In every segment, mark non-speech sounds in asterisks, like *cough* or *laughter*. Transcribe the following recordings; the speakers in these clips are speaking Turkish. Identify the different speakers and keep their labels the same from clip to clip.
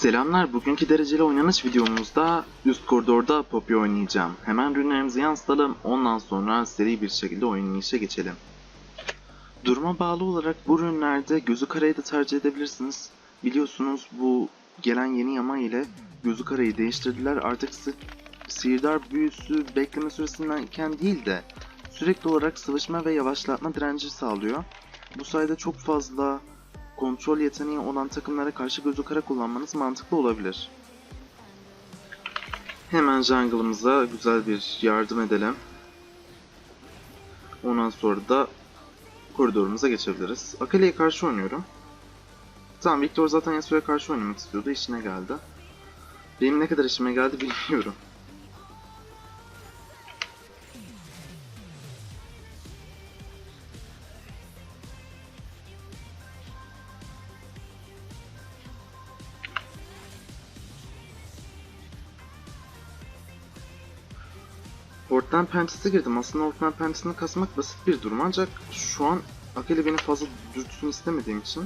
Speaker 1: Selamlar, bugünkü dereceli oynanış videomuzda üst koridorda Poppy oynayacağım. Hemen ürünlerimizi yansıtalım, ondan sonra seri bir şekilde oynayışa geçelim. Duruma bağlı olarak bu ürünlerde gözü karayı da tercih edebilirsiniz. Biliyorsunuz bu gelen yeni yama ile gözü karayı değiştirdiler. Artık sihirdar büyüsü bekleme süresinden değil de sürekli olarak sıvışma ve yavaşlatma direnci sağlıyor. Bu sayede çok fazla kontrol yeteneği olan takımlara karşı gözü kara kullanmanız mantıklı olabilir. Hemen jungle'ımıza güzel bir yardım edelim. Ondan sonra da koridorumuza geçebiliriz. Akali'ye karşı oynuyorum. Tamam Victor zaten Yasuo'ya karşı oynamak istiyordu. işine geldi. Benim ne kadar işime geldi bilmiyorum. Hortman Pentis'e girdim. Aslında Hortman Pentis'ini kasmak basit bir durum ancak şu an Akali beni fazla dürtsün istemediğim için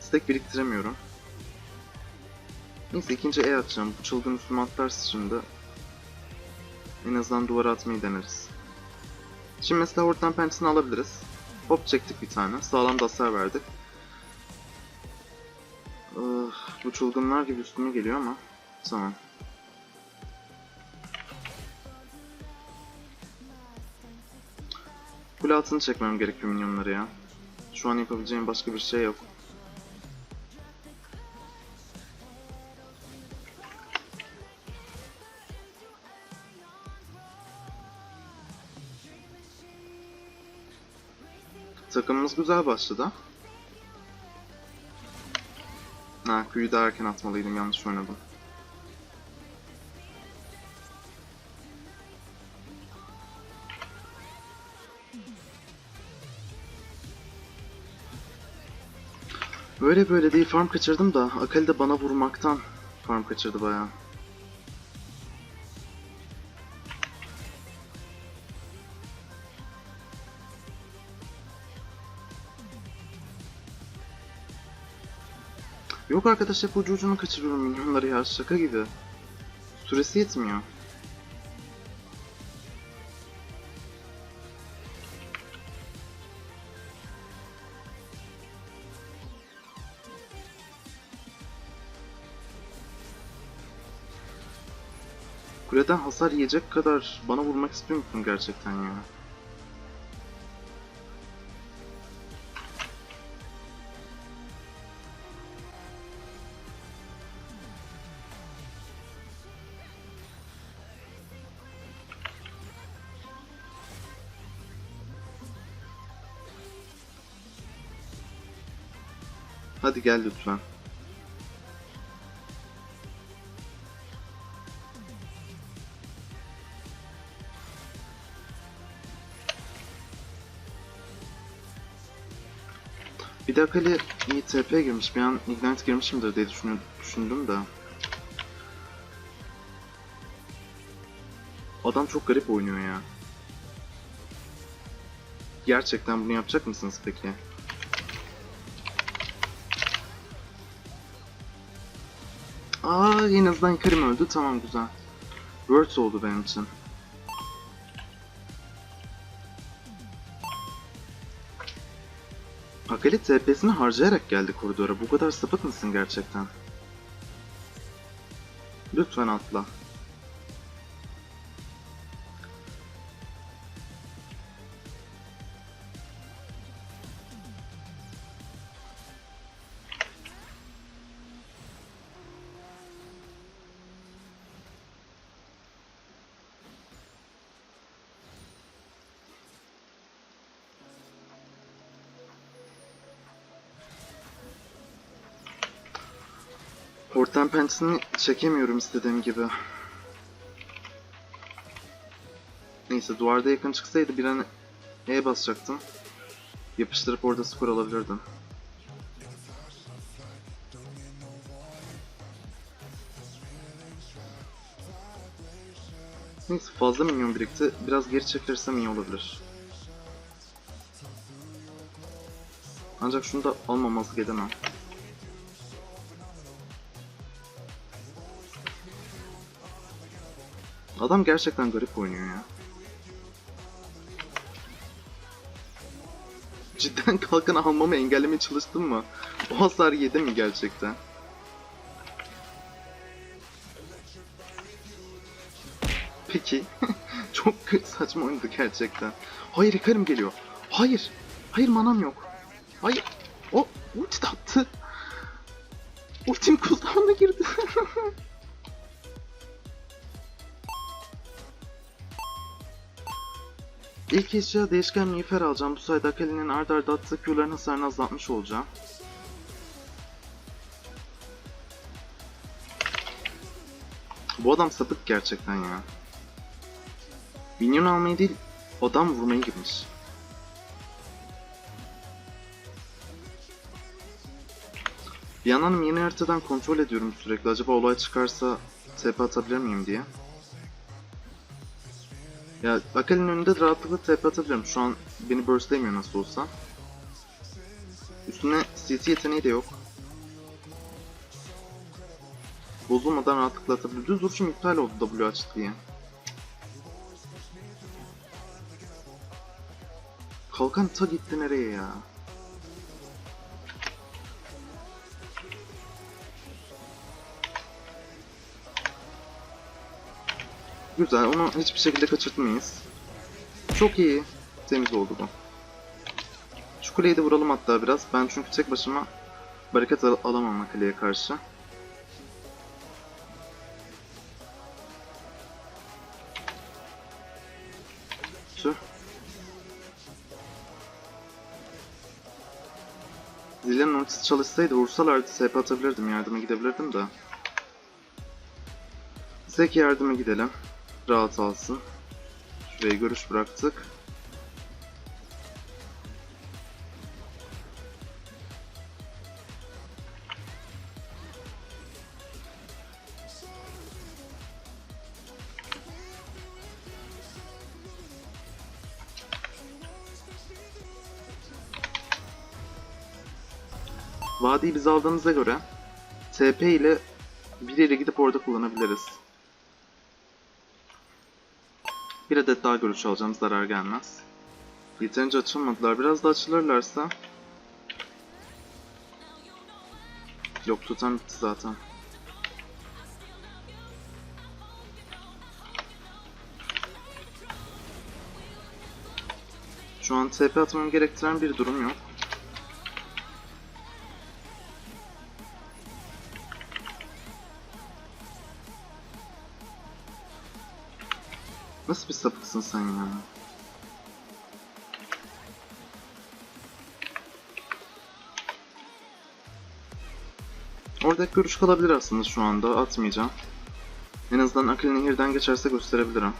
Speaker 1: stack biriktiremiyorum. Neyse ikinci E atacağım. Bu çılgın üstüme atlarsa şimdi en azından duvara atmayı deneriz. Şimdi mesela Hortman Pentis'ini alabiliriz. Hop çektik bir tane. Sağlam da hasar verdik. Öf, bu çılgınlar gibi üstüme geliyor ama tamam. Kule altını çekmem gerekiyor minyonları ya. Şu an yapabileceğim başka bir şey yok. Takımımız güzel başladı. Ha, Q'yu daha erken atmalıydım, yanlış oynadım. Böyle böyle değil farm kaçırdım da Akali de bana vurmaktan farm kaçırdı bayağı. Yok arkadaş hep ucu ucunu kaçırıyorum milyonları ya şaka gibi. Süresi yetmiyor. Kuleden hasar yiyecek kadar bana vurmak istiyor musun gerçekten ya? Hadi gel lütfen. Bir de Akali iyi TP girmiş. Bir an Ignite girmişimdir diye düşünü- düşündüm de. Adam çok garip oynuyor ya. Gerçekten bunu yapacak mısınız peki? Aa en azından Karim öldü. Tamam güzel. Words oldu benim için. Akali TP'sini harcayarak geldi koridora. Bu kadar sapık mısın gerçekten? Lütfen atla. Horten pençesini çekemiyorum istediğim gibi. Neyse duvarda yakın çıksaydı bir an E basacaktım. Yapıştırıp orada skor alabilirdim. Neyse fazla minyon birikti. Biraz geri çekilirsem iyi olabilir. Ancak şunu da almamazlık edemem. Adam gerçekten garip oynuyor ya. *laughs* Cidden kalkan almamı engellemeye çalıştın mı? O hasar yedi mi gerçekten? Peki. *laughs* Çok saçma oynadı gerçekten. Hayır Hikarim geliyor. Hayır. Hayır manam yok. Hayır. O ulti attı. Ultim kulağına girdi. *laughs* İlk eşya değişken miğfer alacağım. Bu sayede Akali'nin ard arda attığı Q'ların hasarını azaltmış olacağım. Bu adam sapık gerçekten ya. Minyon almayı değil, adam vurmayı girmiş. Bir yandan yeni haritadan kontrol ediyorum sürekli. Acaba olay çıkarsa TP atabilir miyim diye. Ya Akali'nin önünde rahatlıkla TP atabilirim. Şu an beni burstlemiyor nasıl olsa. Üstüne CC yeteneği de yok. Bozulmadan rahatlıkla atabilir. Düz vuruşum iptal oldu W açtı diye. Kalkan ta gitti nereye ya? Güzel, onu hiçbir şekilde kaçırtmayız. Çok iyi. Temiz oldu bu. Şu kuleyi de vuralım hatta biraz. Ben çünkü tek başıma barikat al alamam kaleye karşı. Tüh. Zillion ultisi çalışsaydı vursalardı TP atabilirdim, yardıma gidebilirdim de. Zeki yardıma gidelim. Rahat alsın. Şuraya görüş bıraktık. Vadiyi biz aldığımıza göre TP ile bir yere gidip orada kullanabiliriz. Bir adet daha görüş alacağım zarar gelmez. Yeterince açılmadılar. Biraz da açılırlarsa... Yok tutan bitti zaten. Şu an TP atmam gerektiren bir durum yok. Nasıl bir sapıksın sen ya? Orada görüş kalabilir aslında şu anda. Atmayacağım. En azından Akıl Nehir'den geçerse gösterebilirim.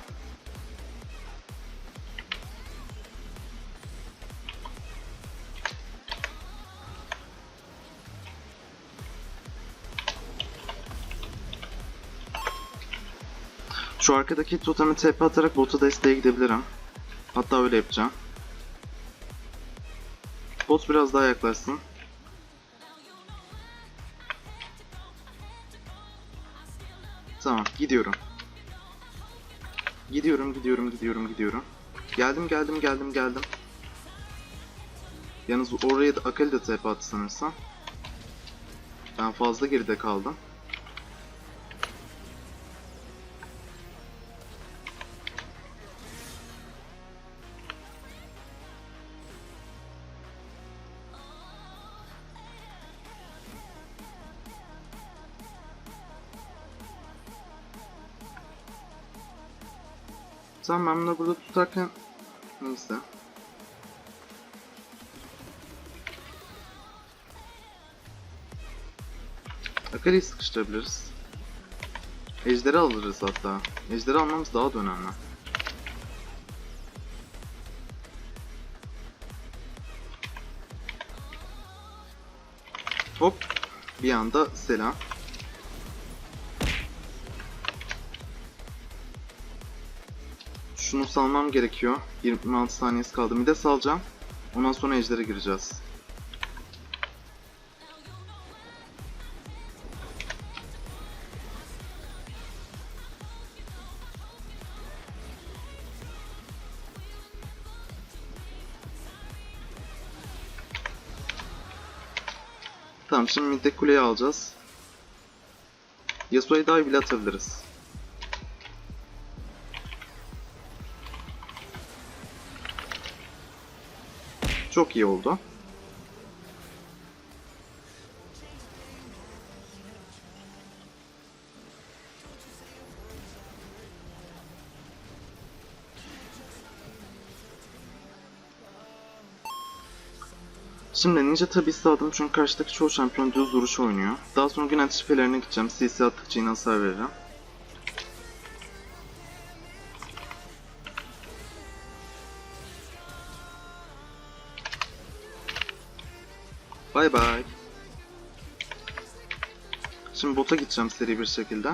Speaker 1: Şu arkadaki totemi TP atarak bota desteğe gidebilirim. Hatta öyle yapacağım. Bot biraz daha yaklaşsın. Tamam, gidiyorum. Gidiyorum, gidiyorum, gidiyorum, gidiyorum. Geldim, geldim, geldim, geldim. Yalnız oraya da Akali de TP attı sanırsam. Ben fazla geride kaldım. Tamam ben bunu burada tutarken neyse. Akali'yi sıkıştırabiliriz. Ejderi alırız hatta. Ejderi almamız daha da önemli. Hop. Bir anda selam. Şunu salmam gerekiyor. 26 saniyesi kaldı. Mide salacağım. Ondan sonra ejder'e gireceğiz. Tamam şimdi midde kuleyi alacağız. Yasuo'ya dive bile atabiliriz. Çok iyi oldu. Şimdi Ninja Tabis'i aldım çünkü karşıdaki çoğu şampiyon düz duruş oynuyor. Daha sonra gün şüphelerine gideceğim. CC attıkça yine hasar veririm. Bay bay. Şimdi bota gideceğim seri bir şekilde.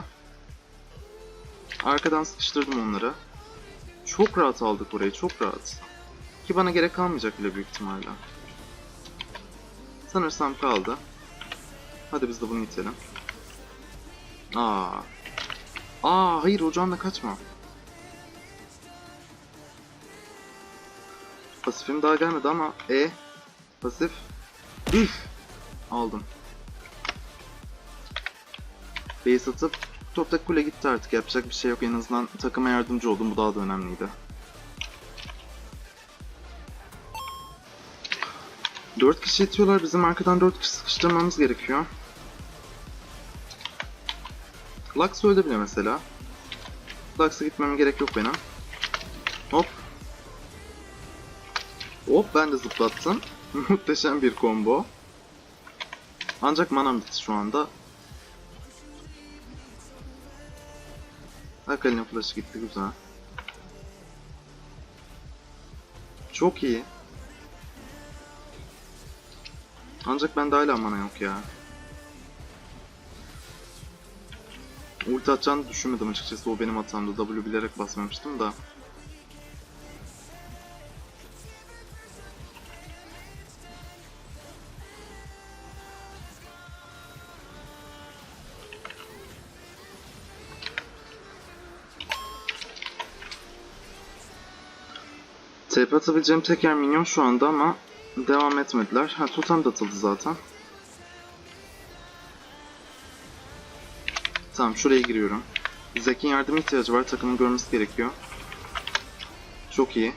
Speaker 1: Arkadan sıkıştırdım onları. Çok rahat aldık orayı, çok rahat. Ki bana gerek kalmayacak bile büyük ihtimalle. Sanırsam kaldı. Hadi biz de bunu itelim. Aa. Aa hayır ocağınla kaçma. Pasifim daha gelmedi ama e pasif üf aldım. Base atıp topta kule gitti artık yapacak bir şey yok en azından takıma yardımcı oldum bu daha da önemliydi. 4 kişi itiyorlar. Bizim arkadan 4 kişi sıkıştırmamız gerekiyor. Lux öldü bile mesela. Lux'a gitmeme gerek yok benim. Hop. Hop ben de zıplattım. *laughs* Muhteşem bir combo. Ancak manam bitti şu anda. Akali'nin flash'ı gitti güzel. Çok iyi. Ancak bende hala mana yok ya. Ulti atacağını düşünmedim açıkçası o benim hatamdı. W bilerek basmamıştım da. TP atabileceğim tek yer minyon şu anda ama devam etmediler. Ha totem de atıldı zaten. Tamam şuraya giriyorum. Zek'in yardıma ihtiyacı var. Takımın görmesi gerekiyor. Çok iyi.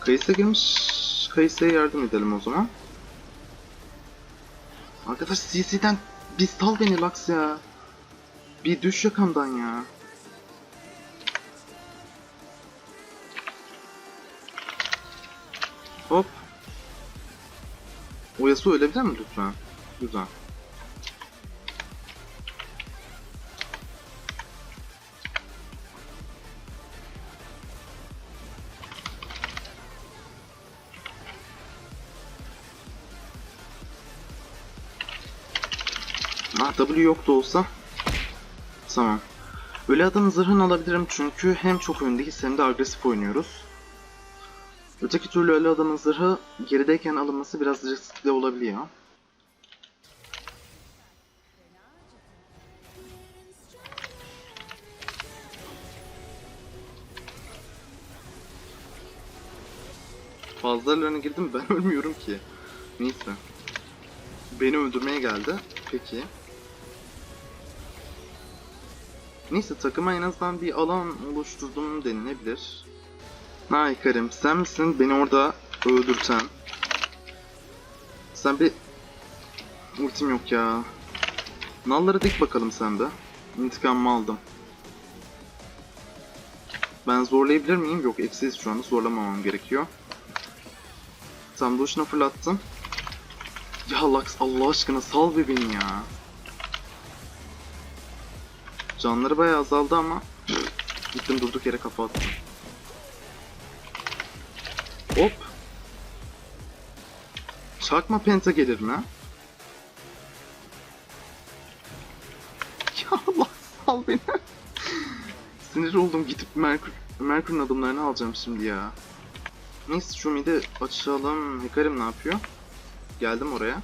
Speaker 1: Kayısı girmiş. Kayısı'ya yardım edelim o zaman. Arkadaş CC'den bir sal beni Lux ya. Bir düş yakamdan ya. Hop. O Yasuo ölebilir mi lütfen? Güzel. Ah W yok da olsa. Tamam. Öyle adamın zırhını alabilirim çünkü hem çok öndeyiz hem de agresif oynuyoruz. Öteki türlü öyle adamın zırhı gerideyken alınması biraz riskli olabiliyor. Fazlalarına girdim ben *laughs* ölmüyorum ki. Neyse. Beni öldürmeye geldi. Peki. Neyse takıma en azından bir alan oluşturdum denilebilir. Ay Karim sen misin beni orada öldürten? Sen bir... Ultim yok ya. Nalları dik bakalım sen de. İntikamımı aldım. Ben zorlayabilir miyim? Yok eksiyiz şu anda zorlamamam gerekiyor. Tam duşuna fırlattım. Ya Lux Allah aşkına sal bir beni ya. Canları bayağı azaldı ama gittim durduk yere kafa attım. Hop. Çakma penta gelir mi? *laughs* Ya Allah sal beni. Sinir oldum gidip Merkür Merkür'ün adımlarını alacağım şimdi ya. Neyse şu midi açalım. Hikarim ne yapıyor? Geldim oraya.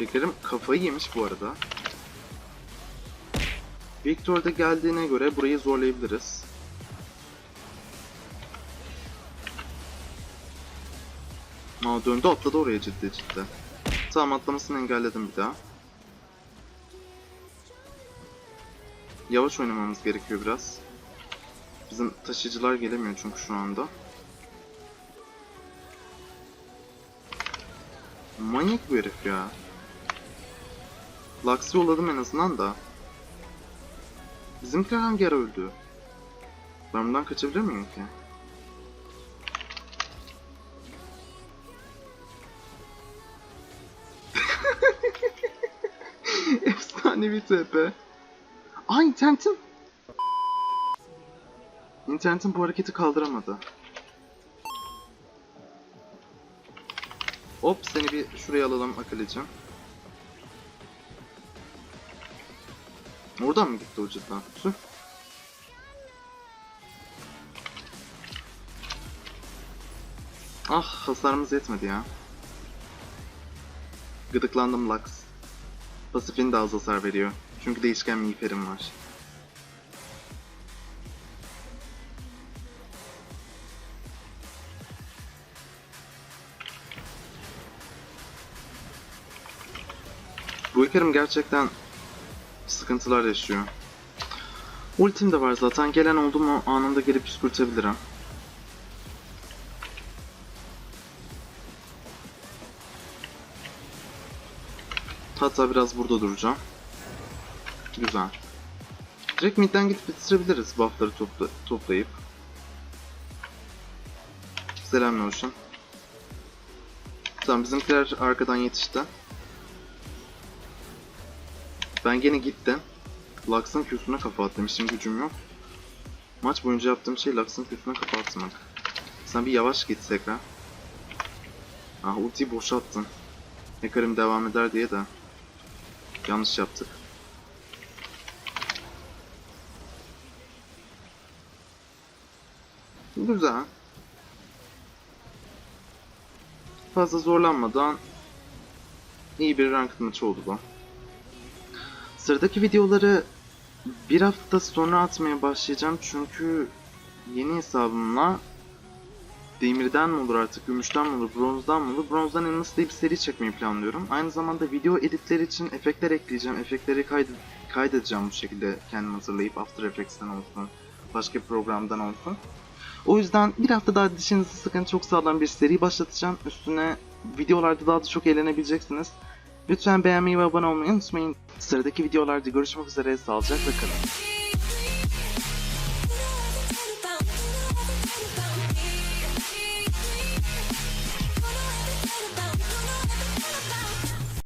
Speaker 1: Hikarim kafayı yemiş bu arada. Victor da geldiğine göre burayı zorlayabiliriz. Aa döndü atladı oraya ciddi ciddi. Tamam atlamasını engelledim bir daha. Yavaş oynamamız gerekiyor biraz. Bizim taşıyıcılar gelemiyor çünkü şu anda. Manyak bu herif ya. Lux'ı yolladım en azından da. Bizimkiler hangi ara öldü? Ben bundan kaçabilir miyim ki? *laughs* Efsanevi TP. Aa internetim. İnternetim bu hareketi kaldıramadı. Hop seni bir şuraya alalım Akali'cim. Oradan mı gitti o cidden? Tüh. Ah hasarımız yetmedi ya. Gıdıklandım Lux. Pasifin de az hasar veriyor. Çünkü değişken miğferim var. Bu ikerim gerçekten sıkıntılar yaşıyor. Ultim de var zaten. Gelen oldu mu anında gelip püskürtebilirim. Hatta biraz burada duracağım. Güzel. Direkt midden gidip bitirebiliriz buffları topla toplayıp. Selam Notion. Tamam bizimkiler arkadan yetişti. Ben gene gittim. Lux'ın Q'suna kafa at demiştim gücüm yok. Maç boyunca yaptığım şey Lux'ın Q'suna kafa atmak. Sen bir yavaş git tekrar. Ah ultiyi boşalttın. Hacker'ım devam eder diye de. Yanlış yaptık. Güzel. Fazla zorlanmadan iyi bir ranked maçı oldu bu. Sıradaki videoları bir hafta sonra atmaya başlayacağım çünkü yeni hesabımla Demirden mi olur artık, gümüşten mi olur, bronzdan mı olur? Bronzdan Endless diye bir seri çekmeyi planlıyorum. Aynı zamanda video editleri için efektler ekleyeceğim. Efektleri kaydet kaydedeceğim bu şekilde kendim hazırlayıp After Effects'ten olsun, başka bir programdan olsun. O yüzden bir hafta daha dişinizi sıkın çok sağlam bir seri başlatacağım. Üstüne videolarda daha da çok eğlenebileceksiniz. Lütfen beğenmeyi ve abone olmayı unutmayın. Sıradaki videolarda görüşmek üzere. Sağlıcakla kalın.